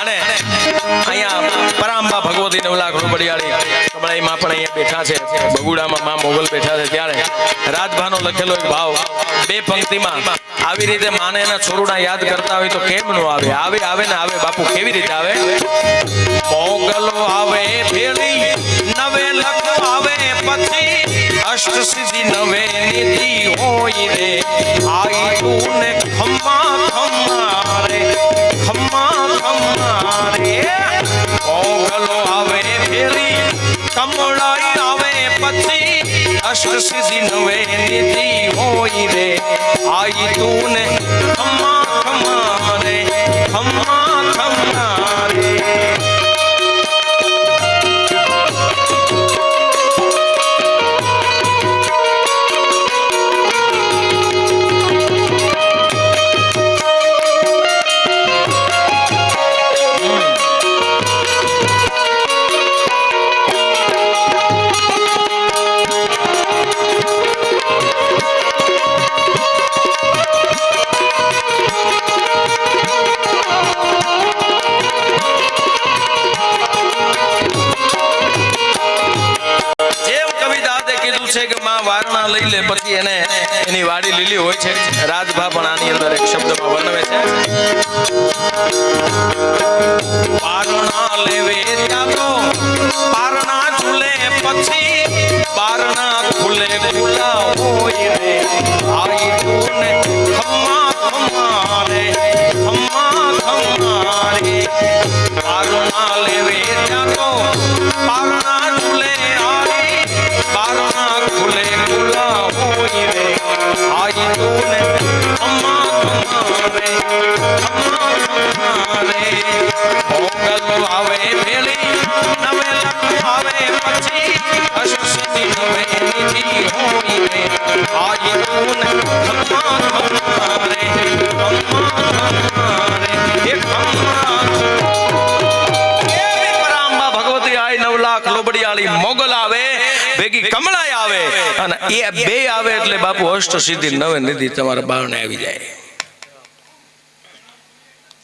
અને અહીંયા પરાંબા ભગવતી નવલા ઘોડબડિયાળી કમળાઈમાં પણ અહીંયા બેઠા છે. બગુડામાં માં મોગલ બેઠા છે ત્યારે રાજભાનો લખેલો એક ભાવ, બે પંક્તિમાં, આવી રીતે માને એના છોરુડા યાદ કરતા હોય તો કેમ નો આવે? આવે આવે ને આવે, બાપુ, કેવી રીતે આવે? મોગલો આવે ફેરી નવે લગ્ન આવે પછી અષ્ટ સિદ્ધિ નવે નીતિ હોય રે. આઈ ને ખમ્મા અષ્ટ સિદ્ધિ નવે નિધિ હોય રે. આઈ તું ને ખમ્મા ખમ્મા રે ખમ્મા ખમ્મા રે લઈ લે, પછી એને એની વાડી લીલી હોય છે. રાજભા પણ આની અંદર એક શબ્દમાં વર્ણવે છે. પારણા લેવે પારણા ઝૂલે પછી ભેગી કમળાય આવે, અને એ બે આવે એટલે બાપુ અષ્ટ સિદ્ધિ નવે નિધિ તમારા બારણે આવી જાય.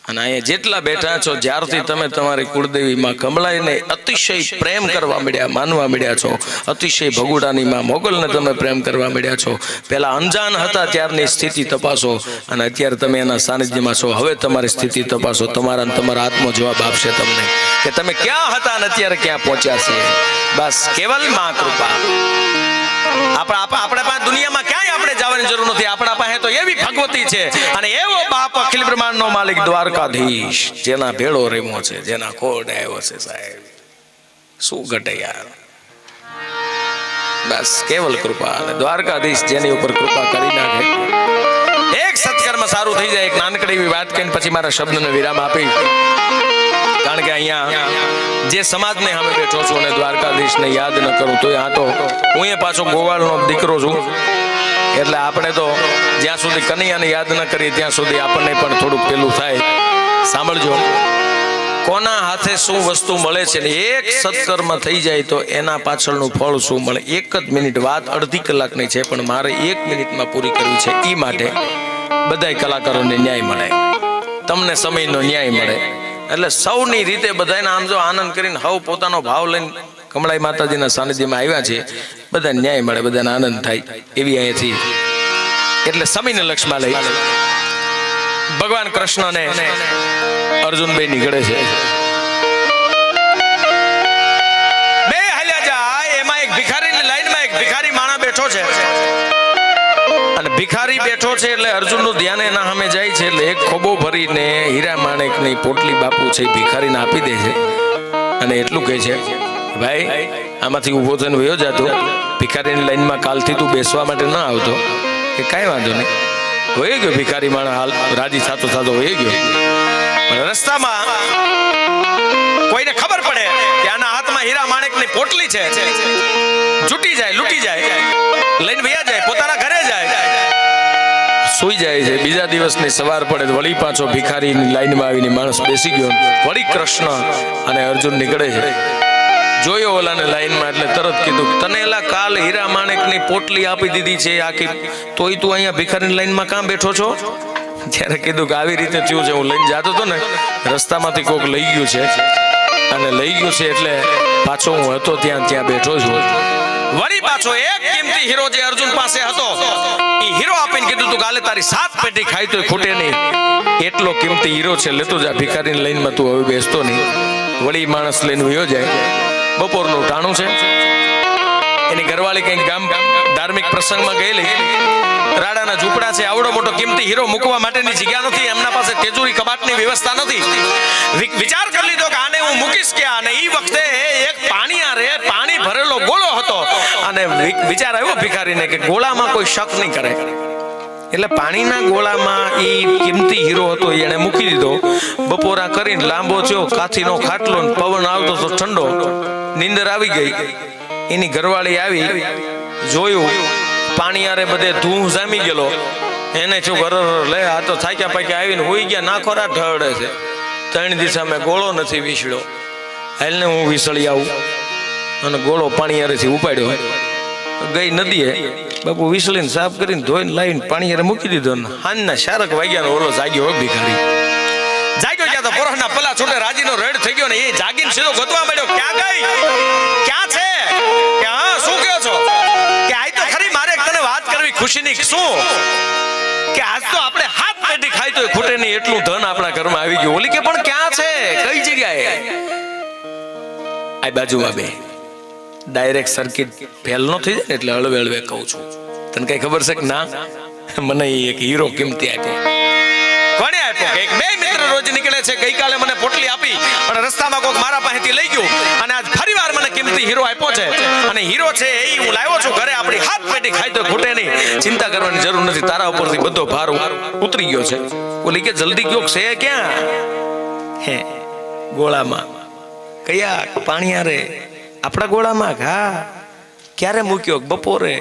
અને અહીંયા જેટલા બેઠા છો જ્યારથી તમે તમારી કુળદેવી માં કમળાઈને અતિશય પ્રેમ કરવા મળ્યા માનવા મળ્યા છો. અતિશય ભગુડાની માં મોગલને તમે પ્રેમ કરવા મળ્યા છો. પહેલા અંજાન હતા ત્યારની સ્થિતિ તપાસો. અને અત્યારે તમે એના સાનિધ્યમાં છો. હવે તમારી સ્થિતિ તપાસો. તમારા તમારા આત્મો જવાબ આપશે તમને કે તમે ક્યાં હતા અને અત્યારે ક્યાં પહોંચ્યા છે. બસ કેવલમાં કૃપા. આપણા આપણા આપણા પાસે દુનિયામાં ક્યાંય જવાની જરૂર નથી. આપણા પાસે તો એવી ભગવતી છે. અને એવો બાપ અખિલ બ્રહ્માંડનો માલિક દ્વારકાધીશ, જેના ભેળો રેમો છે, જેના કોડ આવ્યો છે સાહેબ. શું ઘટે યાર? બસ, કેવલ કૃપા અને દ્વારકાધીશ જેની ઉપર કૃપા કરી નાખે. એક સત્કર્મ સારું થઈ જાય, એક નાનકડી એવી વાત કહીને પછી મારા શબ્દને વિરામ આપી. કારણ કે અહીંયા જે સમાજને સામે બેઠો છું અને દ્વારકાધીશને યાદ ન કરું, તો આ તો હું એ પાછો ગોવાળનો દીકરો છું. એટલે આપણે તો જ્યાં સુધી કનૈયાને યાદ ન કરીએ, ત્યાં સુધી આપણને પણ થોડુંક પેલું થાય. સાંભળજો. કોના હાથે શું વસ્તુ મળે છે ને, એક સત્કર્મ થઈ જાય તો એના પાછળનું ફળ શું મળે? એક જ મિનિટ વાત અડધી કલાકની છે, પણ મારે એક મિનિટમાં પૂરી કરવી છે એ માટે બધાય કલાકારોને ન્યાય મળે. તમને સમયનો ન્યાય મળે. એટલે સૌની રીતે બધાને આમ જો આનંદ કરીને હવ પોતાનો ભાવ લઈને કમળાઈ માતાજીના સાનિધ્યમાં આવ્યા છે. બધા ન્યાય મળે, બધાને આનંદ થાય એવી અહીંયાથી એટલે સમયને લક્ષમાં લઈ ભગવાન કૃષ્ણને અર્જુનભાઈ નીકળે છે. બે હાલ્યા એમાં એક ભિખારીની લાઈનમાં એક ભિખારી માણા બેઠો છે. અને ભિખારી બેઠો છે એટલે અર્જુનનું ધ્યાન એના સામે જાય છે એટલે એક ખોબો ભરીને હીરા માણેકની પોટલી બાપુ છે ભિખારીને આપી દે છે. અને એટલું કહે છે ભાઈ, આમાંથી ઊભો થઈને વયો જતો. ભિખારીની લાઈનમાં કાલથી તું બેસવા માટે ન આવતો. કે કાંઈ વાંધો નહીં. વહી ગયો ભિખારી માણસ હાલ, રાજી થતો થતો વહી ગયો. પણ રસ્તામાં કોઈને ખબર પડે કે આના હાથમાં હીરા માણેકની પોટલી છે. છૂટી જાય, લૂટી જાય. લઈને વયા જાય, પોતાના ઘરે જાય. સુઈ જાય છે. બીજા દિવસની સવાર પડે તો વળી પાછો ભિખારીની લાઈનમાં આવીને માણસ બેસી ગયો. વળી કૃષ્ણ અને અર્જુન નીકળે છે. જોયો ઓલાને લાઈનમાં એટલે તરત કીધું તને એલા કાલ હીરા માણેકની પોટલી આપી દીધી છે આખી. તોય તું અહીંયા ભિખારીની લાઈનમાં કાં બેઠો છો? ત્યારે કીધું કે, આવી રીતે થયું છે, હું લઈને જતો હતો ને, રસ્તામાંથી કોક લઈ ગયું છે. અને લઈ ગયું છે એટલે પાછો હું હતો ત્યાં ત્યાં બેઠો છું વળી પાછો એક કિંમતી હીરો જે અર્જુન પાસે હતો એ હીરો આપીને કીધું તું કાલે તારી સાત પેટી ખાઈ તો ખૂટે નહીં. એટલો કિંમતી હીરો છે લેતો જા, ભિખારીની લાઈનમાં તું હવે બેસતો નહીં. વળી માણસ લઈને વયો જાય. બપોરનું ટાણું છે. એની ઘરવાળી કંઈક ગામ ધાર્મિક પ્રસંગમાં ગયેલી. રાડાના ઝૂંપડા છે, આવડો મોટો કિંમતી હીરો મૂકવા માટેની જગ્યા નથી, એમના પાસે તેજુરી કબાટની વ્યવસ્થા નથી. વિચાર કરી લીધો કે આને હું મૂકીશ કે અને એ વખતે એક પાણીયારે પાણી ભરેલો ગોળો હતો. અને વિચાર આવ્યો ભિખારીને કે ગોળામાં કોઈ શક નહીં કરે. એટલે પાણીના ગોળામાં એ કિંમતી હીરો હતો એને મૂકી દીધો. બપોરા કરીને લાંબો થયો, કાથીનો ખાટલો પવન આવતો તો ઠંડો. નીંદર આવી ગઈ. એની ઘરવાળી આવી, જોયું પાણી આરે બધે ધૂં જામી ગયેલો. એને શું ઘર લે, આ તો થાક્યા પાક્યા આવીને હોઈ ગયા નાખોરા ઢળે છે. ત્રણ દિશા મેં ગોળો નથી વિસળ્યો હાલને હું વિસળી આવું. અને ગોળો પાણી આરેથી ઉપાડ્યો. ગઈ નદીએ બાપુ વિસળીને સાફ કરીને ધોઈને લાવીને પાણી હારે મૂકી દીધો ને હાંજના શારક વાગ્યાનો ઓલો જાગ્યો ભિખારી. જાગ્યો તો પોરખના પલા છોટે રાજીનો રેડ થઈ ગયો ને એ જાગીને સીધો ગોતવા માંડ્યો. ક્યાં ગઈ? ક્યાં છે? કે હા શું કહો છો? કે આઈ તો ખરી મારે તને વાત કરવી ખુશીની. શું? કે આજ તો આપણે હાથ પેટી ખાઈ તો ખૂટે નહીં એટલું ધન આપણા ઘરમાં આવી ગયું. ઓલી કે પણ ક્યાં છે? કઈ જગ્યાએ? આ બાજુ બે. ડાયરેક્ટ સર્કિટ ફેલ નો થઈ જાય ને એટલે હળવે હળવે કહું છું. તને કઈ ખબર છે કે ના? મને એક હીરો કિંમતી આપ્યો કોને આપ્યો? કે એક બે મિત્ર રોજ નીકળે છે ગઈકાલે મને પોટલી આપી પણ રસ્તામાં કોક મારા પાસેથી લઈ ગયું અને આજ ફરીવાર મને કિંમતી હીરો આપ્યો છે. અને હીરો છે એ હું લાવ્યો છું, ઘરે આપણી હાથ પેટી ખાઈ તો ખૂટે નહીં. ચિંતા કરવાની જરૂર નથી, તારા ઉપરથી બધો ભાર ઉતરી ગયો છે. ઓલી કે જલ્દી કયો છે ક્યાં? હે, ગોળામાં. કયા પાણી આરે આપણા ગોળામાં ઘા? ક્યારે મૂક્યો બપોરે?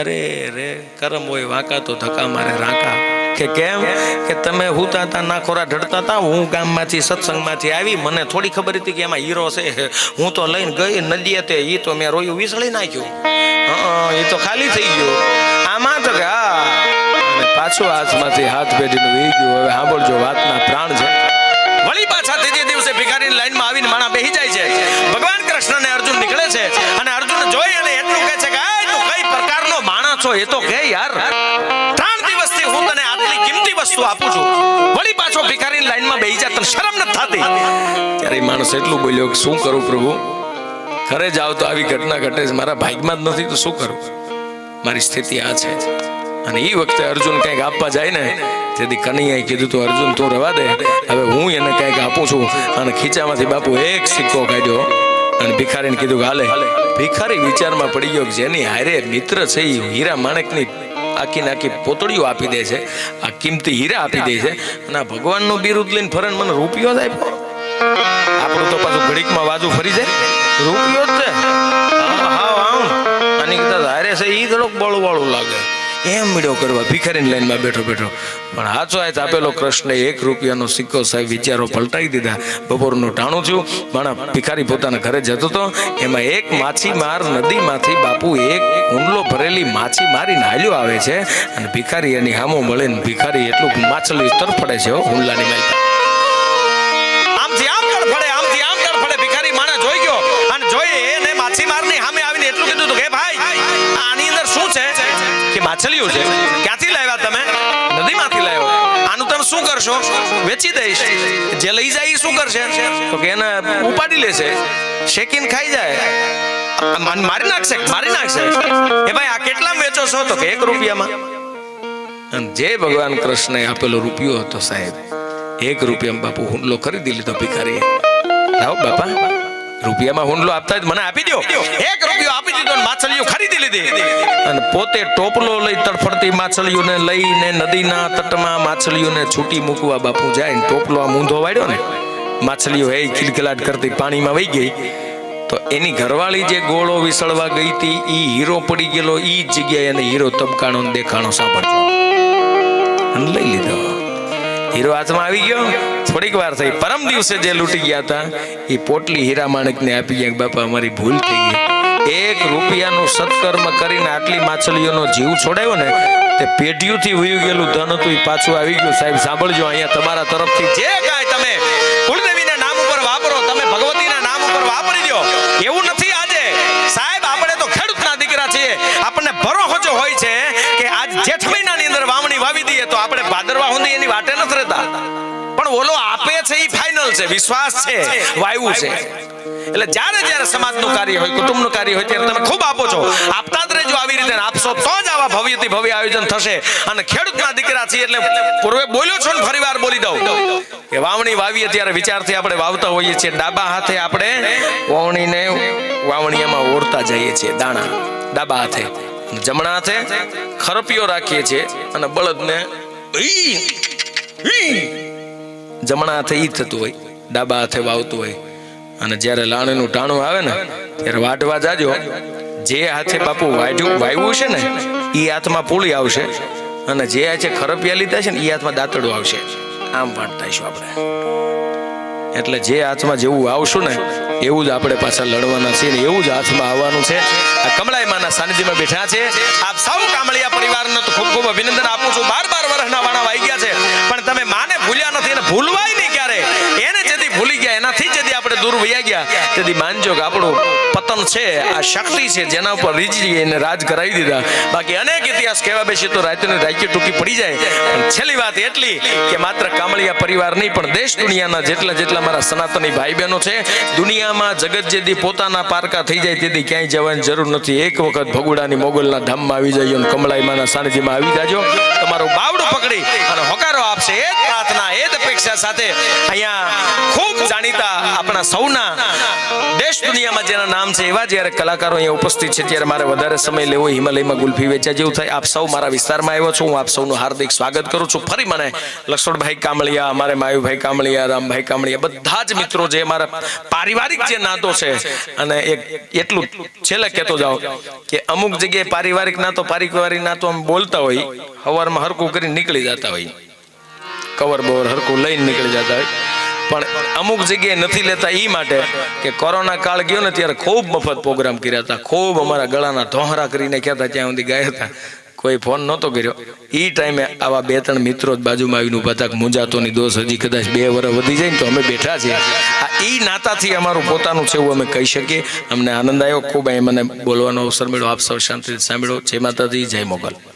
અરે રે, કરમ હોય વાંકા તો ધક્કા મારે રાકા. કે કેમ? કે તમે હુતા હતા નાખોરા ઢળતા હતા હું ગામમાંથી સત્સંગમાંથી આવી. મને થોડી ખબર હતી કે એમાં હીરો છે. હું તો લઈને ગઈ નદીએ તે. એ તો મેં રોયું વિસળી નાખ્યું. એ તો ખાલી થઈ ગયું. આમાં તો કે હા. પાછો પાછું હાથમાંથી હાથ પેઢીને વહી ગયું હવે સાંભળજો વાતના પ્રાણ છે. વળી પાછા તે દિવસે ભિખારીની લાઈનમાં આવીને શરમ નથી થતી. ત્યારે માણસ એટલું બોલ્યો કે શું કરું પ્રભુ? ઘરે જાવ તો આવી ઘટના ઘટે મારા ભાગમાં જ નથી, તો શું કરું? મારી સ્થિતિ આ છે. અને એ વખતે અર્જુન કંઈક આપવા જાય ને, તેથી કનૈયાએ કીધું, તું અર્જુન, તું રવા દે. હવે હું એને કંઈક આપું છું. અને ખીચામાંથી બાપુ એક સિક્કો કાઢ્યો અને ભિખારીને કીધું કે, હાલે. ભિખારી વિચારમાં પડી ગયો જેની હારે મિત્ર છે એ હીરા માણેકની આખી નાખી પોતળીઓ આપી દે છે, આ કિંમતી હીરા આપી દે છે. અને આ ભગવાનનું બિરુદ લઈને ફરણ મને રૂપિયો જ આપ્યો. આપણું તો પાછું ઘડીકમાં બાજુ ફરી જાય. રૂપિયો જ છે. એમ મળ્યો કરવા, ભિખારીની લાઈનમાં બેઠો બેઠો. પણ હાચો હાથ આપેલો કૃષ્ણે એક રૂપિયાનો સિક્કો સાહેબ વિચારો પલટાઈ દીધા. બપોરનું ટાણું થયું માણા ભિખારી પોતાના ઘરે જતો હતો એમાં એક માછીમાર નદીમાંથી બાપુ એક ઊંડલો ભરેલી માછી મારીને હાલ્યો આવે છે અને ભિખારી એની હામો મળે ને ભિખારી એટલું માછલી તરફડે છે ઊંડલાની માલ આમથી આમ તડફડે આમથી આમ તડફડે ભિખારી માણસ જોઈ ગયો. અને માછીમારની સામે આવીને એટલું કીધું કે, ભાઈ, આની અંદર શું છે? કે માછલીઓ છે? ક્યાંથી લાવ્યા તમે? નદીમાંથી લાવ્યો. આનું તમે શું કરશો? વેચી દઈશ. જે લઈ જાય શું કરશે? તો કે એને ઉપાડી લેશે. શેકીને ખાઈ જાય. મારી નાખશે? મારી નાખશે? એ ભાઈ, આ કેટલા વેચો છો? તો કે એક રૂપિયામાં. જે ભગવાન કૃષ્ણએ આપેલો રૂપિયો હતો સાહેબ, એક રૂપિયામાં બાપુ હુંડલો કરી દીધો ભિખારીએ. લાવો બાપા. રૂપિયામાં હુંડલો આપતા મને આપી દો એક રૂપિયો આપી દીધો માછલીઓ ખરીદી લીધી. અને પોતે ટોપલો લઈ તડફડતી માછલીઓને લઈને નદીના તટમાં માછલીઓને છૂટી મૂકવા બાપુ જાય ને ટોપલો આમ ઊંધો વાળ્યો ને માછલીઓ હે ખિલખિલાટ કરતી પાણીમાં વહી ગઈ. તો એની ઘરવાળી જે ગોળો વિસળવા ગઈ હતી એ હીરો પડી ગયેલો એ જગ્યાએ એને હીરો તબકાણો દેખાણો સાંભળજો. અને લઈ લીધો. હીરો હાથમાં આવી ગયો. થોડીક વાર થઈ. પરમ દિવસે જે લૂંટી ગયા હતા, એ પોટલી હીરા માણેકને આપી ગયા બાપા, અમારી ભૂલ થઈ ગઈ. એક રૂપિયાનું સત્કર્મ કરીને આટલી માછલીઓનો જીવ છોડાયો ને, તે પેઢીઓથી વયું ગયેલું ધન હતું, એ પાછું આવી ગયું. સાહેબ, સાંભળજો, અહીંયા તમારા તરફથી. જે કાંઈ તમે નથી પણ ઓલો આપે છે એ ફાઇનલ છે, વિશ્વાસ છે, વાયુ છે. એટલે જ્યારે જ્યારે સમાજનું કાર્ય હોય, કુટુંબનું કાર્ય હોય, ત્યારે તમે ખૂબ આપો છો. આપતા જ રહેજો આવી રીતે આપશો તો જ આવા ભવ્યથી ભવ્ય આયોજન થશે. અને ખેડૂતના દીકરા છીએ એટલે પૂર્વે બોલ્યો છો ને ફરી વાર બોલી દઉં. કે વાવણી વાવીએ ત્યારે વિચારથી આપણે વાવતા હોઈએ છીએ. ડાબા હાથે આપણે વાવણીને વાવણીયામાં ઓરતા જઈએ છીએ, દાણા. ડાબા હાથે. જમણા હાથે ખરપીઓ રાખીએ છીએ અને બળદને જમણા હાથે ઈ થતું હોય, ડાબા હાથે વાવતું હોય. અને જ્યારે લાણીનું ટાણું આવે ને, ત્યારે વાટવા જાજો. જે હાથે બાપુ વાઢ્યું વાવ્યું છે ને એ હાથમાં પૂળી આવશે. અને જે હાથે ખરપિયા લીધા છે ને એ હાથમાં દાંતડું આવશે. આમ વાંટતા છું આપણે. એટલે જે હાથમાં જેવું આવશું ને, એવું જ આપણે પાછા લડવાના છીએ ને, એવું જ હાથમાં આવવાનું છે. આ કમળાઈ માના સાનિધ્યમાં બેઠા છે. આપ સૌ કામળિયા પરિવારને તો ખૂબ ખૂબ અભિનંદન આપું છું. બાર બાર વર્ષના વાણા વાઈ ગયા છે. પણ ભૂલવાય નહીં ક્યારે? એને જેથી ભૂલી ગયા, એનાથી જેથી આપણે દૂર વયા ગયા, તેથી માનજો કે આપણું પતન છે, આ શક્તિ છે, જેના ઉપર રીજી એને રાજ કરાવી દીધા. બાકી અનેક ઇતિહાસ કહેવા બેસીએ તો રાતની રાજ્ય ટૂંકી પડી જાય. પણ છેલ્લી વાત એટલી કે માત્ર કામળિયા પરિવાર નહીં, પણ દેશ દુનિયાના જેટલા જેટલા મારા સનાતની ભાઈ બહેનો છે, દુનિયામાં જગત જેથી પોતાના પારકા થઈ જાય તેથી ક્યાંય જવાની જરૂર નથી. એક વખત ભગુડાની મોગલના ધામમાં આવી જજો અને કમળાઈમાના સાનિધ્યમાં આવી જાજો. તમારું બાવડું પકડી અને હોકારો આપશે. એ જ પ્રાર્થના, એ જ અપેક્ષા સાથે અહીંયા ખૂબ જાણીતા આપણા સૌના દેશ દુનિયામાં જેના નામ છે એવા જ્યારે કલાકારો અહીંયા ઉપસ્થિત છે, ત્યારે મારે વધારે સમય લેવો, હિમાલયમાં ગુલ્ફી વેચ્યા જેવું થાય, આપ સૌ મારા વિસ્તારમાં આવ્યો છું, હું આપ સૌનું હાર્દિક સ્વાગત કરું છું. ફરી મને લક્ષ્મણભાઈ કામળિયા, અમારે માયુભાઈ કામળિયા, રામભાઈ કામળિયા, બધા જ મિત્રો જે મારા પારિવારિક જે નાતો છે, અને એક એટલું છેલ્લે કહેતો જાઓ કે અમુક જગ્યાએ પારિવારિક નાતો પારિવારિક નાતો આમ બોલતા હોય, હવારમાં હરકું કરીને નીકળી જતા હોય. કવર બવર હરકું લઈને નીકળી જતા હોય. પણ અમુક જગ્યાએ નથી લેતા એ માટે કે કોરોના કાળ ગયો ને ત્યારે ખૂબ મફત પ્રોગ્રામ કર્યા હતા. ખૂબ અમારા ગળાના ધોહરા કરીને ક્યાં હતા, ત્યાં સુધી ગયા હતા. કોઈ ફોન નહોતો કર્યો. એ ટાઈમે આવા બે ત્રણ મિત્રો જ બાજુમાં આવીને ઊભા હતા મુંજાતોની દોષ હજી કદાચ બે વર્ષ વધી જાય ને તો અમે બેઠા છીએ. આ એ નાતાથી અમારું પોતાનું છે એવું અમે કહી શકીએ. અમને આનંદ આવ્યો. ખૂબ અહીં મને બોલવાનો અવસર મળ્યો. આપ સૌ શાંતિથી સાંભળ્યો જય માતાજી, જય મોગલ.